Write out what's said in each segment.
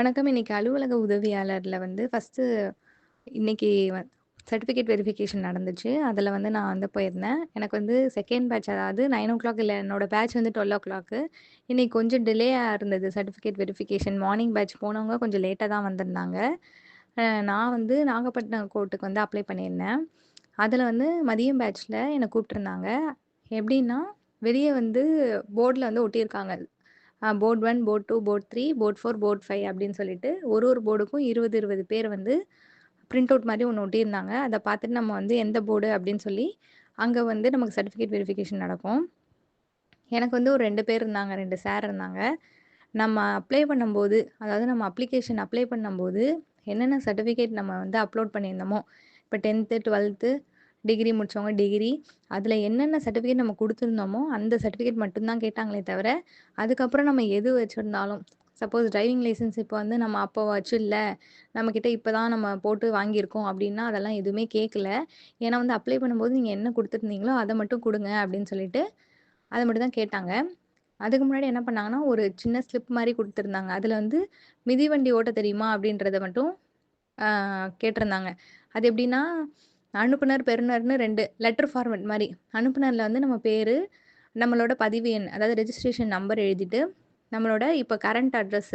வணக்கம். இன்னைக்கு அலுவலக உதவியாளரில் வந்து ஃபஸ்ட்டு இன்னைக்கு சர்டிஃபிகேட் வெரிஃபிகேஷன் நடந்துச்சு. அதில் வந்து நான் வந்து போயிருந்தேன். எனக்கு வந்து செகண்ட் பேட்ச் அதாவது நைன் ஓ கிளாக் இல்லை என்னோட பேட்ச் வந்து 12:00 இன்னைக்கு கொஞ்சம் டிலே இருந்தது சர்டிஃபிகேட் வெரிஃபிகேஷன். மார்னிங் பேட்ச் போனவங்க கொஞ்சம் லேட்டாக தான் வந்திருந்தாங்க. நான் வந்து நாகப்பட்டினம் கோர்ட்டுக்கு வந்து அப்ளை பண்ணியிருந்தேன். அதில் வந்து மதியம் பேட்ச்சில் என்ன கூப்பிட்டுருந்தாங்க எப்படின்னா, வெளியே வந்து போர்டில் வந்து ஒட்டியிருக்காங்க. Board one board two board three board four board five அப்படின்னு சொல்லிட்டு ஒரு ஒரு போர்டுக்கும் 20, 20 பேர் வந்து பிரிண்ட் அவுட் மாதிரி ஒன்று ஒட்டியிருந்தாங்க. அதை பார்த்துட்டு நம்ம வந்து எந்த போர்டு அப்படின்னு சொல்லி, அங்கே வந்து நமக்கு சர்டிஃபிகேட் வெரிஃபிகேஷன் நடக்கும். எனக்கு வந்து ஒரு ரெண்டு பேர் இருந்தாங்க. ரெண்டு சார் இருந்தாங்க. நம்ம அப்ளை பண்ணும்போது, அதாவது நம்ம அப்ளிகேஷன் அப்ளை பண்ணும்போது, என்னென்ன சர்டிஃபிகேட் நம்ம வந்து அப்லோட் பண்ணியிருந்தோமோ, இப்போ டென்த்து டுவெல்த்து டிகிரி முடிச்சவங்க டிகிரி, அதில் என்னென்ன சர்டிஃபிகேட் நம்ம கொடுத்துருந்தோமோ அந்த சர்டிஃபிகேட் மட்டும் தான் கேட்டாங்களே தவிர, அதுக்கப்புறம் நம்ம எது வச்சுருந்தாலும் சப்போஸ் டிரைவிங் லைசன்ஸ் இப்போ வந்து நம்ம அப்போ வச்சுல்ல, நம்மக்கிட்ட இப்போ தான் நம்ம போட்டு வாங்கியிருக்கோம் அப்படின்னா, அதெல்லாம் எதுவுமே கேட்கல. ஏன்னா வந்து அப்ளை பண்ணும்போது நீங்கள் என்ன கொடுத்துருந்தீங்களோ அதை மட்டும் கொடுங்க அப்படின்னு சொல்லிட்டு, அதை மட்டும் தான் கேட்டாங்க. அதுக்கு முன்னாடி என்ன பண்ணாங்கன்னா, ஒரு சின்ன ஸ்லிப் மாதிரி கொடுத்துருந்தாங்க அதில் வந்து மிதிவண்டி ஓட்ட தெரியுமா அப்படின்றத மட்டும் கேட்டிருந்தாங்க. அது எப்படின்னா, அனுப்புனர், பெறுநர்னு ரெண்டு லெட்டர் ஃபார்மேட் மாதிரி அனுப்புனரில் வந்து நம்ம பேர் நம்மளோட பதிவு எண் அதாவது ரெஜிஸ்ட்ரேஷன் நம்பர் எழுதிட்டு, நம்மளோட இப்போ கரண்ட் அட்ரஸ்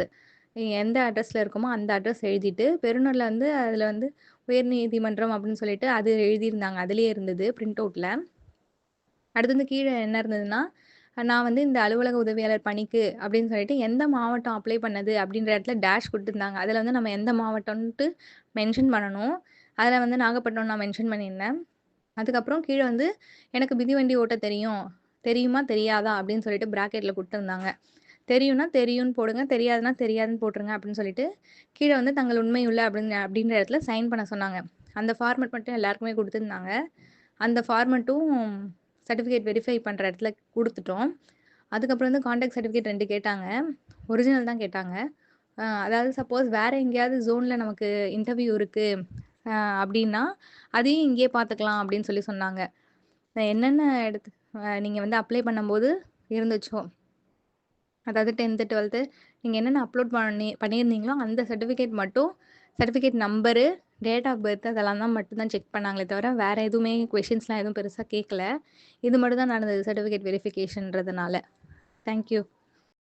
எந்த அட்ரஸில் இருக்கோமோ அந்த அட்ரஸ் எழுதிட்டு, பெருநரில் வந்து அதில் வந்து உயர்நீதிமன்றம் அப்படின்னு சொல்லிட்டு அது எழுதியிருந்தாங்க. அதுலேயே இருந்தது பிரிண்ட் அவுட்டில் அடுத்து வந்து கீழே என்ன இருந்ததுன்னா, நான் வந்து இந்த அலுவலக உதவியாளர் பணிக்கு அப்படின்னு சொல்லிட்டு எந்த மாவட்டம் அப்ளை பண்ணது அப்படின்ற இடத்துல டேஷ் கொடுத்துருந்தாங்க அதில் வந்து நம்ம எந்த மாவட்டம்ன்ட்டு மென்ஷன் பண்ணணும். அதில் வந்து நாகப்பட்டினம் நான் மென்ஷன் பண்ணியிருந்தேன். அதுக்கப்புறம் கீழே வந்து எனக்கு மிதிவண்டி ஓட்ட தெரியும். தெரியுமா? தெரியாதா? அப்படின்னு சொல்லிட்டு ப்ராக்கெட்டில் கொடுத்துருந்தாங்க தெரியும்னா தெரியும்னு போடுங்க. தெரியாதுன்னா தெரியாதுன்னு போட்டுருங்க அப்படின்னு சொல்லிட்டு, கீழே வந்து தங்கள் உண்மை உள்ள அப்படின்னு அப்படின்ற இடத்துல சைன் பண்ண சொன்னாங்க. அந்த ஃபார்மெட் மட்டும் எல்லாருக்குமே கொடுத்துருந்தாங்க அந்த ஃபார்மெட்டும் சர்டிஃபிகேட் வெரிஃபை பண்ணுற இடத்துல கொடுத்துட்டோம் அதுக்கப்புறம் வந்து கான்டாக்ட் சர்டிஃபிகேட் ரெண்டு கேட்டாங்க. ஒரிஜினல் தான் கேட்டாங்க. அதாவது சப்போஸ் வேறு எங்கேயாவது ஜோனில் நமக்கு இன்டர்வியூ இருக்குது அப்படின்னா, அதையும் இங்கேயே பார்த்துக்கலாம் அப்படின்னு சொல்லி சொன்னாங்க. என்னென்ன எடுத்து நீங்கள் வந்து அப்ளை பண்ணும்போது இருந்துச்சோ, அதாவது டென்த்து டுவெல்த்து நீங்கள் என்னென்ன அப்லோட் பண்ணி பண்ணியிருந்தீங்களோ, அந்த சர்டிஃபிகேட் மட்டும் certificate number, date of birth அதெல்லாம் தான் மட்டும்தான் செக் பண்ணாங்களே தவிர, வேறு எதுவுமே கொஷின்ஸ்லாம் எதுவும் பெருசாக கேட்கல. இது மட்டும் தான் நடந்தது சர்டிஃபிகேட் வெரிஃபிகேஷன்றதுனால. Thank you.